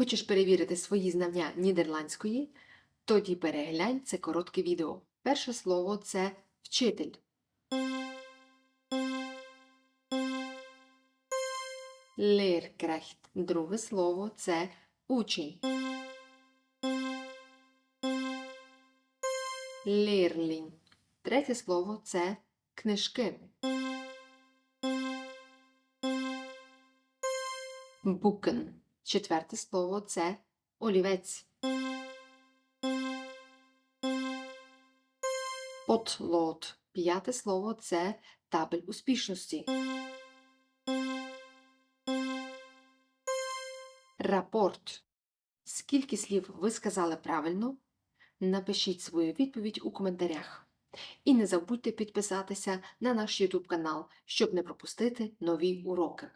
Хочеш перевірити свої знання нідерландської? Тоді переглянь це коротке відео. Перше слово це вчитель. Leerkracht. Друге слово це учень. Leerling. Третє слово це книжки. Букен. Четверте слово це олівець. Потлот. П'яте слово це табель успішності. Рапорт. Скільки слів ви сказали правильно? Напишіть свою відповідь у коментарях. І не забудьте підписатися на наш YouTube канал, щоб не пропустити нові уроки.